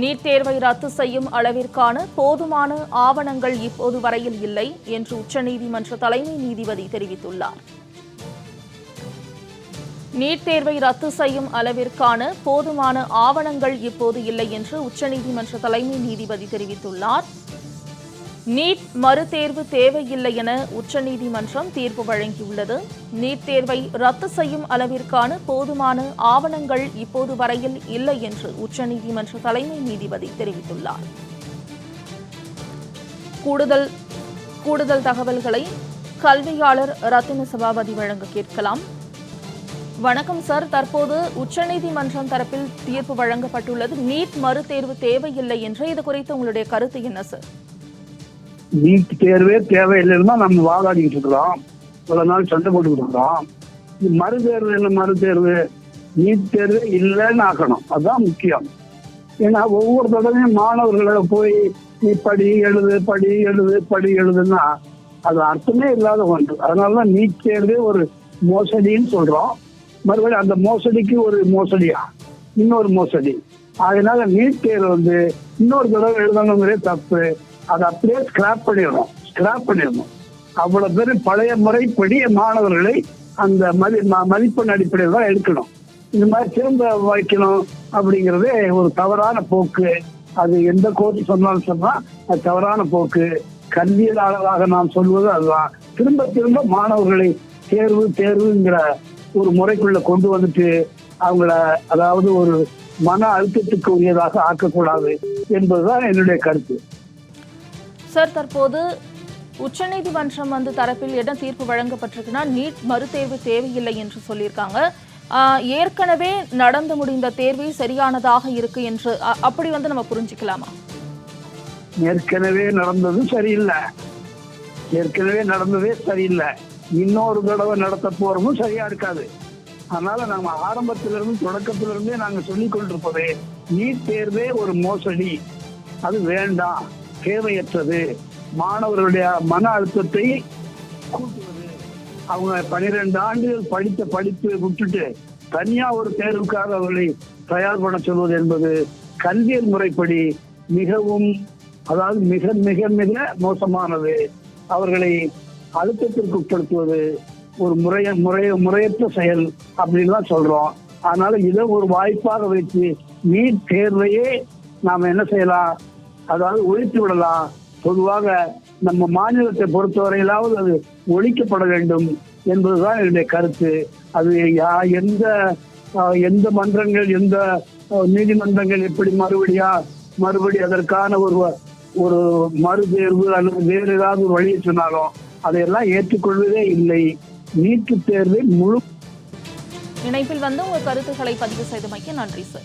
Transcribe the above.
NEET தேர்வை ரத்து செய்யும் அளவிற்கான போதுமான ஆவணங்கள் இப்போது வரையில் இல்லை என்று உச்சநீதிமன்ற தலைமை நீதிபதி தெரிவித்துள்ளார். நீட் தேர்வை ரத்து செய்யும் அளவிற்கான போதுமான ஆவணங்கள் இப்போது இல்லை என்று உச்சநீதிமன்ற தலைமை நீதிபதி தெரிவித்துள்ளார். நீட் மறுதேர்வு தேவையில்லை என உச்சநீதிமன்றம் தீர்ப்பு வழங்கியுள்ளது. நீட் தேர்வை ரத்து செய்யும் அளவிற்கான போதுமான ஆவணங்கள் இப்போது வரையில் இல்லை என்று உச்சநீதிமன்ற தலைமை நீதிபதி தெரிவித்துள்ளார். கூடுதல் கூடுதல் தகவல்களை கல்வியாளர் ரத்தின சபாபதி வழங்க கேட்கலாம். வணக்கம் சார். தற்போது உச்சநீதிமன்றம் தரப்பில் தீர்ப்பு வழங்கப்பட்டுள்ளது. நீட் மறுதேர்வு தேவையில்லை என்று இது குறித்து உங்களுடைய கருத்து என்ன சார்? நீட் தேர்வே தேவையில்லைன்னா தான் நம்ம வாதாடிட்டு இருக்கிறோம். பல நாள் சண்டை போட்டுக்கிட்டு இருக்கிறோம். மறுதேர்வு என்ன மறுதேர்வு நீட் தேர்வு இல்லைன்னு ஆக்கணும். அதுதான் முக்கியம். ஏன்னா ஒவ்வொரு தடவையும் மாணவர்களை போய் நீ படி எழுது படி எழுது படி எழுதுன்னா அது அர்த்தமே இல்லாத ஒன்று. அதனாலதான் நீட் தேர்வே ஒரு மோசடின்னு சொல்றோம். மறுபடியும் அந்த மோசடிக்கு ஒரு மோசடியா? இன்னொரு மோசடி. அதனால நீட் தேர்வு வந்து இன்னொரு தடவை எழுதணுங்கிறே தப்பு. அதை அப்படியே ஸ்கிராப் பண்ணிடணும். ஸ்கிராப் பண்ணிடணும். அவ்வளவு பேர் பழைய முறைப்படி மாணவர்களை அந்த மதி மதிப்பெண் அடிப்படையில் தான் எடுக்கணும். இந்த மாதிரி திரும்ப வைக்கணும் அப்படிங்கறதே ஒரு தவறான போக்கு. அது எந்த கோர்ட் சொன்னாலும் சொன்னா அது தவறான போக்கு. கல்வியலாளராக நாம் சொல்வது அதுதான். திரும்ப திரும்ப மாணவர்களை தேர்வு தேர்வுங்கிற ஒரு முறைக்குள்ள கொண்டு வந்துட்டு அவங்கள அதாவது ஒரு மன அழுத்தத்துக்கு உரியதாக ஆக்கக்கூடாது என்பதுதான் என்னுடைய கருத்து. சார் தற்போது உச்சநீதிமன்றம் வந்து தரப்பில் என்ன தீர்ப்பு வழங்கப்பட்டிருக்குன்னா நீட் மறுதேர்வு தேவையில்லை என்று சொல்லியிருக்காங்க. ஏற்கனவே நடந்து முடிந்த தேர்வே சரியானதாக இருக்கு என்று அ- அப்படி வந்து நம்ம புரிஞ்சுக்கலாமா? ஏற்கனவே நடந்தது சரியில்லை. ஏற்கனவே நடந்ததே சரியில்லை. இன்னொரு தடவை நடத்த போறதும் சரியா இருக்காது. அதனால நாங்க ஆரம்பத்திலிருந்து தொடக்கத்திலிருந்தே நாங்க சொல்லிக் கொண்டிருப்பது நீட் தேர்வே ஒரு மோசடி. அது வேண்டாம். தேவையற்றது. மாணவர்களுடைய மன அழுத்தத்தை கூட்டுவது. அவங்க பனிரெண்டு ஆண்டுகள் படித்த படிப்பு விட்டுட்டு தனியா ஒரு தேர்வுக்காக அவர்களை தயார் பண்ண சொல்வது என்பது கல்வியல் முறைப்படி மிகவும் அதாவது மிக மிக மிக மோசமானது. அவர்களை அழுத்தத்திற்கு உட்படுத்துவது ஒரு முறைய முறைய முறையற்ற செயல் அப்படின்னு தான் சொல்றோம். அதனால இதை ஒரு வாய்ப்பாக வைத்து நீட் தேர்வையே நாம என்ன செய்யலாம்? அதாவது ஒழித்து விடலாம். பொதுவாக நம்ம மாநிலத்தை பொறுத்தவரையிலாவது அது ஒழிக்கப்பட வேண்டும் என்பதுதான் என்னுடைய கருத்து. அது யா- எந்த எந்த மன்றங்கள் எந்த நீதிமன்றங்கள் எப்படி மறுபடியா மறுபடி அதற்கான ஒரு ஒரு மறுதேர்வு அல்லது வேறு ஏதாவது ஒரு வழியை சொன்னாலும் அதையெல்லாம் ஏற்றுக்கொள்வதே இல்லை. நீட்டு தேர்வை முழு இணைப்பில் வந்து உங்கள் கருத்துக்களை பதிவு செய்தமைக்கு நன்றி சார்.